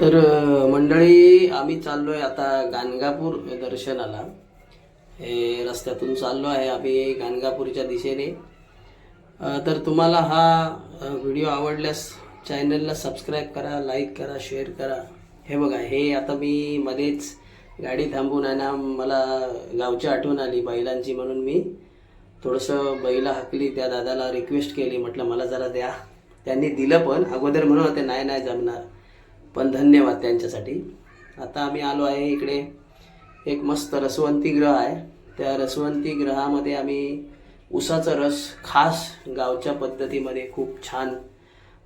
तर मंडळी आम्ही चाललो आहे आता गाणगापूर दर्शनाला. हे रस्त्यातून चाललो आहे आम्ही गाणगापूरच्या दिशेने. तर तुम्हाला हा व्हिडिओ आवडल्यास चॅनलला सबस्क्राईब करा लाईक करा शेअर करा. हे बघा हे आता मी मध्येच गाडी थांबून आहे ना मला गावची आठवण आली बैलांची म्हणून मी. थोडंसं बैला हाकली त्या दादाला रिक्वेस्ट केली म्हटलं मला जरा द्या. त्यांनी दिलं पण अगोदर म्हणून होते नाही नाही जमणार. पण धन्यवाद त्यांच्यासाठी. आता आम्ही आलो आहे इकडे. एक मस्त रसवंती ग्रह आहे. त्या रसवंती ग्रहामध्ये आम्ही उसाचा रस खास गावच्या पद्धतीमध्ये खूप छान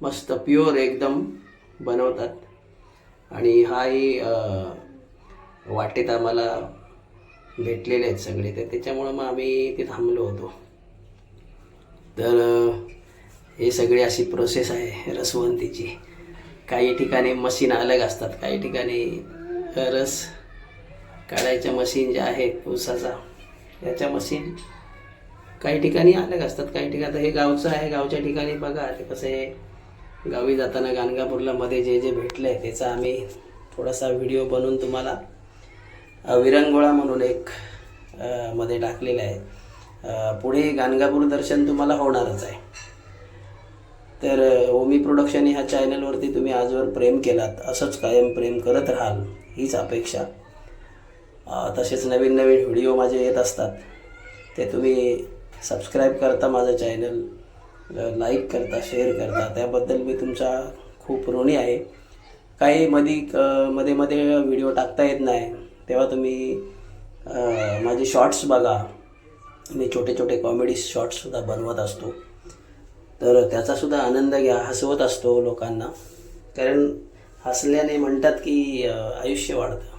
मस्त प्युअर एकदम बनवतात. आणि हाही वाटेत आम्हाला भेटलेले आहेत सगळे. तर त्याच्यामुळं मग आम्ही ते थांबलो होतो. तर हे सगळी अशी प्रोसेस आहे रसवंतीची. काही ठिकाणी मशीन अलग असतात काही ठिकाणी रस काढायच्या मशीन ज्या आहेत ऊसाचा याच्या मशीन काही ठिकाणी अलग असतात. काही ठिकाणी हे गावचं आहे गावच्या ठिकाणी बघा ते कसं हे गावी जाताना गाणगापूरला मध्ये जे जे भेटलं आहे त्याचा आम्ही थोडासा व्हिडिओ बनवून तुम्हाला विरंगोळा म्हणून एक मध्ये टाकलेला आहे. पुढे गाणगापूर दर्शन तुम्हाला होणारच आहे. तर ओमी प्रोडक्शन ह्या चॅनलवरती तुम्ही आजवर प्रेम केलात असंच कायम प्रेम करत राहाल हीच अपेक्षा. तसेच नवीन नवीन व्हिडिओ माझे येत असतात ते तुम्ही सबस्क्राईब करता माझं चॅनल लाईक करता शेअर करता त्याबद्दल मी तुमचा खूप ऋणी आहे. काही मधी मध्ये मध्ये व्हिडिओ टाकता येत नाही तेव्हा तुम्ही माझे शॉर्ट्स बघा. मी छोटे छोटे कॉमेडी शॉर्ट्ससुद्धा बनवत असतो. तर त्याचासुद्धा आनंद घ्या हसवत असतो लोकांना. कारण हसल्याने म्हणतात की आयुष्य वाढतं.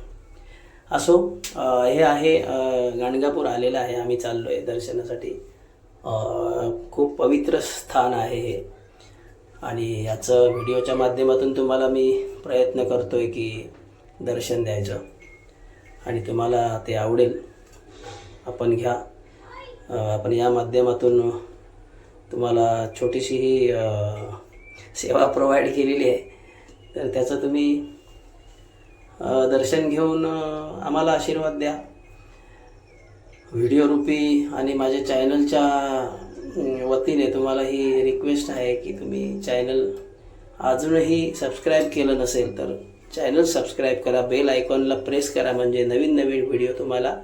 असो हे आहे गाणगापूर आलेलं आहे आम्ही चाललो आहे दर्शनासाठी खूप पवित्र स्थान आहे हे. आणि याचं व्हिडिओच्या माध्यमातून तुम्हाला मी प्रयत्न करतो आहे की दर्शन द्यायचं. आणि तुम्हाला ते आवडेल. आपण घ्या. आपण या माध्यमातून तुम्हाला छोटीशी ही सेवा प्रोव्हाइड केलेली आहे. तर त्याचं तुम्ही दर्शन घेऊन आम्हाला आशीर्वाद द्या. व्हिडिओ रूपी आणि माझ्या चॅनलच्या वतीने तुम्हाला ही रिक्वेस्ट आहे की तुम्ही चॅनल अजूनही सबस्क्राईब केलं नसेल तर चॅनल सबस्क्राईब करा. बेल आयकॉनला प्रेस करा म्हणजे नवीन नवीन व्हिडिओ तुम्हाला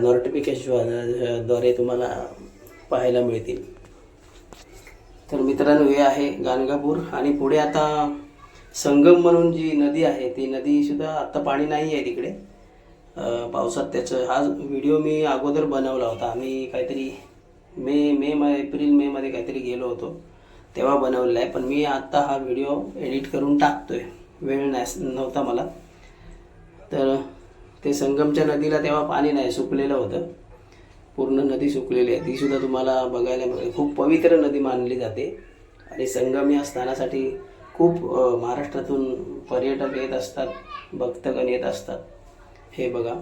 नोटिफिकेशनद्वारे तुम्हाला पाहायला मिळतील. तर मित्रांनो हे आहे गाणगापूर. आणि पुढे आता संगम म्हणून जी नदी आहे ती नदीसुद्धा आत्ता पाणी नाही आहे तिकडे. पावसात त्याचं हा व्हिडिओ मी अगोदर बनवला होता. आम्ही काहीतरी मे मे म एप्रिल मेमध्ये काहीतरी गेलो होतो. तेव्हा बनवलेला आहे. पण मी आत्ता हा व्हिडिओ एडिट करून टाकतोय. वेळ नाही नव्हता मला. तर ते संगमच्या नदीला तेव्हा पाणी नाही सुकलेलं होतं. पूर्ण नदी सुकलेली आहे. तीसुद्धा तुम्हाला बघायला मिळेल. खूप पवित्र नदी मानली जाते. आणि संगम या स्थानासाठी खूप महाराष्ट्रातून पर्यटक येत असतात भक्तगण येत असतात. हे बघा.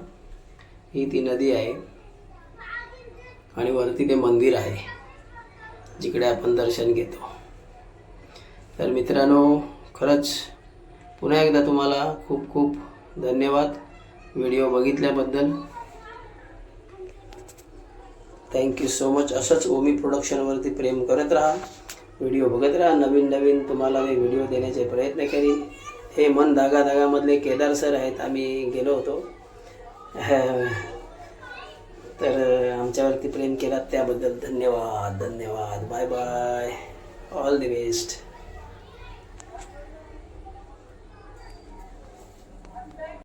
ही ती नदी आहे. आणि वरती ते मंदिर आहे जिकडे आपण दर्शन घेतो. तर मित्रांनो खरंच पुन्हा एकदा तुम्हाला खूप खूप धन्यवाद. व्हिडिओ बघितल्याबद्दल. थँक्यू सो मच असंच ओमी प्रोडक्शनवरती प्रेम करत राहा. व्हिडिओ बघत राहा. नवीन नवीन तुम्हाला मी व्हिडिओ देण्याचे प्रयत्न करीन. हे मन धागा धागामधले केदार सर आहेत. आम्ही गेलो होतो. तर आमच्यावरती प्रेम केलात त्याबद्दल धन्यवाद. धन्यवाद. Bye bye all the best